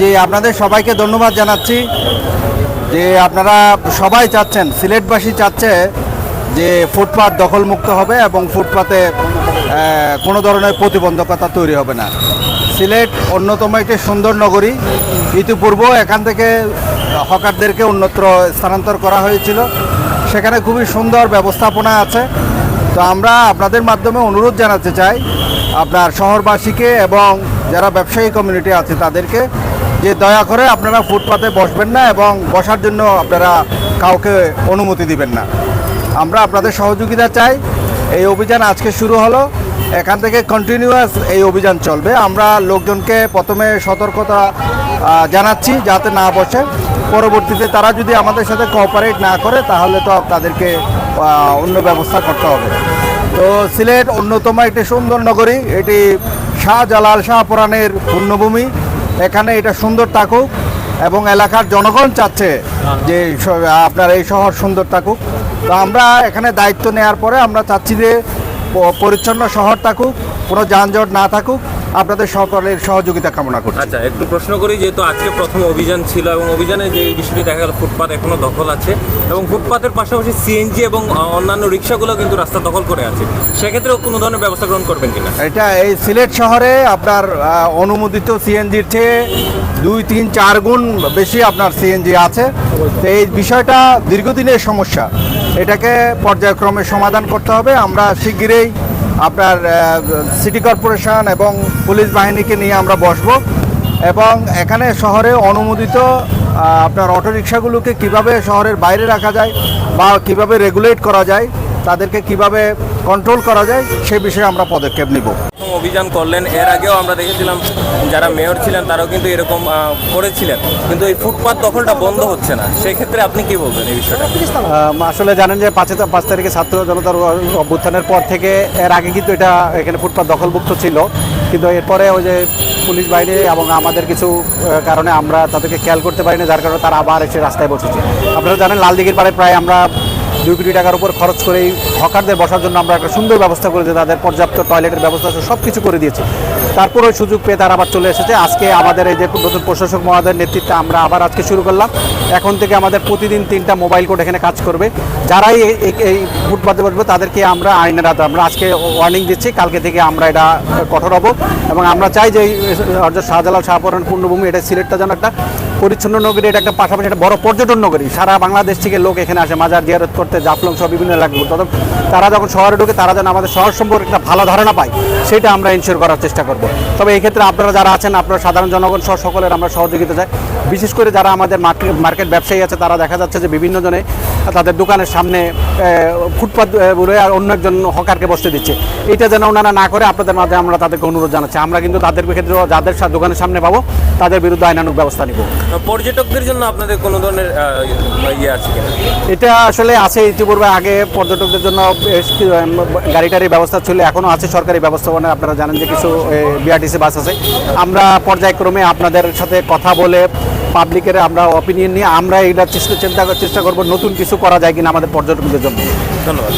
জি, আপনাদের সবাইকে ধন্যবাদ জানাচ্ছি যে আপনারা সবাই চাচ্ছেন, সিলেটবাসী চাচ্ছে যে ফুটপাত দখলমুক্ত হবে এবং ফুটপাতে কোনো ধরনের প্রতিবন্ধকতা তৈরি হবে না। সিলেট অন্যতম একটি সুন্দর নগরী। ইতিপূর্ব এখান থেকে হকারদেরকে অন্যত্র স্থানান্তর করা হয়েছিল। সেখানে খুবই সুন্দর ব্যবস্থাপনা আছে। তো আমরা আপনাদের মাধ্যমে অনুরোধ জানাতে চাই আপনার শহরবাসীকে এবং যারা ব্যবসায়ী কমিউনিটি আছে তাদেরকে যে দয়া করে আপনারা ফুটপাতে বসবেন না এবং বসার জন্য আপনারা কাউকে অনুমতি দিবেন না। আমরা আপনাদের সহযোগিতা চাই। এই অভিযান আজকে শুরু হলো। এখান থেকে কন্টিনিউয়াস এই অভিযান চলবে। আমরা লোকজনকে প্রথমে সতর্কতা জানাচ্ছি যাতে না বসে। পরবর্তীতে তারা যদি আমাদের সাথে কোঅপারেট না করে, তাহলে তো তাদেরকে অন্য ব্যবস্থা করতে হবে। তো সিলেট অন্যতম একটি সুন্দর নগরী, এটি শাহজালাল শাহপুরাণের পুণ্যভূমি এখানে এটা সুন্দর থাকুক এবং এলাকার জনগণ চাচ্ছে যে আপনার এই শহর সুন্দর থাকুক। তো আমরা এখানে দায়িত্ব নেওয়ার পরে আমরা চাচ্ছি যে পরিচ্ছন্ন শহর থাকুক, কোনো যানজট না থাকুক। আপনাদের সকলের সহযোগিতা কামনা করছি। আচ্ছা একটু প্রশ্ন করি যেহেতু আজকে প্রথম অভিযান ছিল এবং অভিযানে যে বিষয়টি দেখা গেল ফুটপাত এখনও দখল আছে এবং ফুটপাতের পাশাপাশি সিএনজি এবং অন্যান্য রিক্সাগুলো কিন্তু রাস্তা দখল করে আছে। সেক্ষেত্রেও কোনো ধরনের ব্যবস্থা গ্রহণ করবেন কিনা? এটা এই সিলেট শহরে আপনার অনুমোদিত সিএনজির চেয়ে দুই তিন চার গুণ বেশি আপনার সিএনজি আছে। তো এই বিষয়টা দীর্ঘদিনের সমস্যা। এটাকে পর্যায়ক্রমে সমাধান করতে হবে। আমরা শিগগিরই আপনার সিটি কর্পোরেশন এবং পুলিশ বাহিনীকে নিয়ে আমরা বসব। এবং এখানে শহরে অনুমোদিত আপনার অটোরিকশাগুলোকে কীভাবে শহরের বাইরে রাখা যায় বা কীভাবে রেগুলেট করা যায়, তাদেরকে কীভাবে কন্ট্রোল করা যায়, সে বিষয়ে আমরা পদক্ষেপ নিব। অভিযান করলেন, এর আগেও আমরা দেখেছিলাম যারা মেয়র ছিলেন, তারাও কিন্তু এরকম করেছিলেন। কিন্তু এই ফুটপাত দখলটা বন্ধ হচ্ছে না। সেই ক্ষেত্রে আপনি কি বলবেন এই বিষয়টা? আসলে জানেন যে পাঁচে পাঁচ তারিখে ছাত্র জনতার অভ্যুত্থানের পর থেকে এর আগে কিন্তু এটা এখানে ফুটপাত দখলমুক্ত ছিল। কিন্তু এরপরে ওই যে পুলিশ বাহিনী এবং আমাদের কিছু কারণে আমরা তাদেরকে খেয়াল করতে পারিনি, যার কারণে তারা আবার এসে রাস্তায় বসেছে। আপনারা জানেন, লালদিঘির পাড়ে প্রায় আমরা দুই কোটি টাকার উপর খরচ করে এই হকারদের বসার জন্য আমরা একটা সুন্দর ব্যবস্থা করে করেছি, তাদের পর্যাপ্ত টয়লেটের ব্যবস্থা আছে সব কিছু করে দিয়েছি। তারপরে ওই সুযোগ পেয়ে তারা আবার চলে এসেছে। আজকে আমাদের এই যে নতুন প্রশাসক মহোদয়ের নেতৃত্বে আমরা আবার আজকে শুরু করলাম। এখন থেকে আমাদের প্রতিদিন তিনটা মোবাইল কোড এখানে কাজ করবে। যারাই এই- ফুটপাতে বসবে, তাদেরকে আমরা আইনের আওতায়, আমরা আজকে ওয়ার্নিং দিচ্ছি, কালকে থেকে আমরা এটা কঠোর হব। এবং আমরা চাই যে শাহজালাল শাহপুরান পূর্ণভূমি, এটা সিলেটটা যেন একটা পরিচ্ছন্ন নগরী, এটা একটা পাশাপাশি একটা বড় পর্যটন নগরী। সারা বাংলাদেশ থেকে লোক এখানে আসে, মাজার, জিয়ারত করতে জাফলং সহ বিভিন্ন এলাকাগুলো তবে তারা যখন শহরে ঢুকে তারা যেন আমাদের শহর সম্পর্কে একটা ভালো ধারণা পায় সেটা আমরা ইনশিওর করার চেষ্টা করব। তবে এই ক্ষেত্রে আপনারা যারা আছেন আপনারা সাধারণ জনগণ সহ সকলের আমরা সহযোগিতা চাই। বিশেষ করে যারা আমাদের মার্কেট মার্কেট ব্যবসায়ী আছে তারা দেখা যাচ্ছে যে বিভিন্ন জনে তাদের দোকানের সামনে ফুটপাত বলে আর অন্য একজন হকারকে বসতে দিচ্ছে। এটা যেন ওনারা না করে আপনাদের মাঝে আমরা তাদেরকে অনুরোধ জানাচ্ছি। আমরা কিন্তু তাদের ক্ষেত্রে যাদের দোকানের সামনে পাবো তাদের বিরুদ্ধে আইনানুক ব্যবস্থা নিব। পর্যটকদের জন্য আপনাদের কোনো ধরনের ইয়ে আছে এটা আসলে আছে ইতিপূর্বে আগে পর্যটকদের জন্য বেশ গাড়ি ব্যবস্থা ছিল এখনও আছে সরকারি ব্যবস্থাপনা, আপনারা জানেন যে কিছু বিআরটিসি বাস আছে। আমরা পর্যায়ক্রমে আপনাদের সাথে কথা বলে পাবলিকের আমরা অপিনিয়ন নিয়ে আমরা এটা চেষ্টা, চিন্তা, চেষ্টা করব নতুন কিছু করা যায় কিনা আমাদের পর্যটকদের জন্য। ধন্যবাদ।